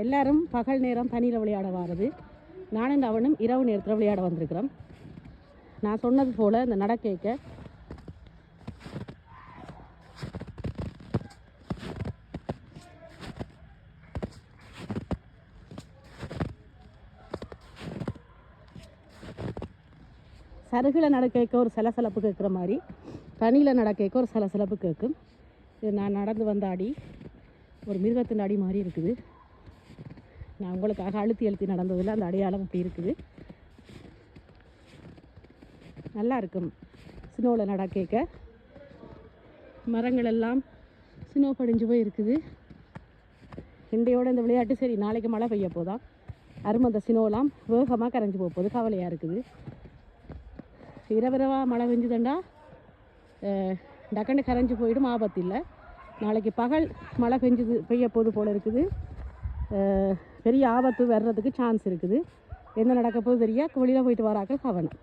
எல்லாரும் பகல் நேரம் தண்ணியில் விளையாட வாரது நானும் அவனும் இரவு நேரத்தில் விளையாட வந்திருக்கிறோம். நான் சொன்னது போல் இந்த நடக்கேக்க சருகில் நடக்கேக்க ஒரு சலசலப்பு கேட்குற மாதிரி. தண்ணியில் நடக்கைக்க ஒரு சலசலப்பு கேட்கும். இது நான் நடந்து வந்த அடி ஒரு மிருகத்தின் அடி மாதிரி இருக்குது. நான் உங்களுக்காக அழுத்தி அழுத்தி நடந்ததில் அந்த அடையாளம் அப்படி இருக்குது. நல்லா இருக்கும். ஸ்னோவில் கேட்க. மரங்கள் எல்லாம் ஸ்னோ படிஞ்சு போய் இருக்குது. இன்றையோட இந்த விளையாட்டு சரி நாளைக்கு மழை பெய்ய போதான் அருமை அந்த ஸ்னோலாம் வேகமாக கரைஞ்சி போக போகுது கவலையாக இருக்குது. இரவிரவாக மழை பெஞ்சுதுண்டா? டக்குன்னு கரைஞ்சி போயிடும் ஆபத்து இல்லை. நாளைக்கு பகல் மழை பெஞ்சுது பெய்ய போது போல் இருக்குது. பெரிய ஆபத்து வர்றதுக்கு சான்ஸ் இருக்குது. என்ன நடக்க போகுது தெரியா வெளியில் போயிட்டு வராக்க கவனம்.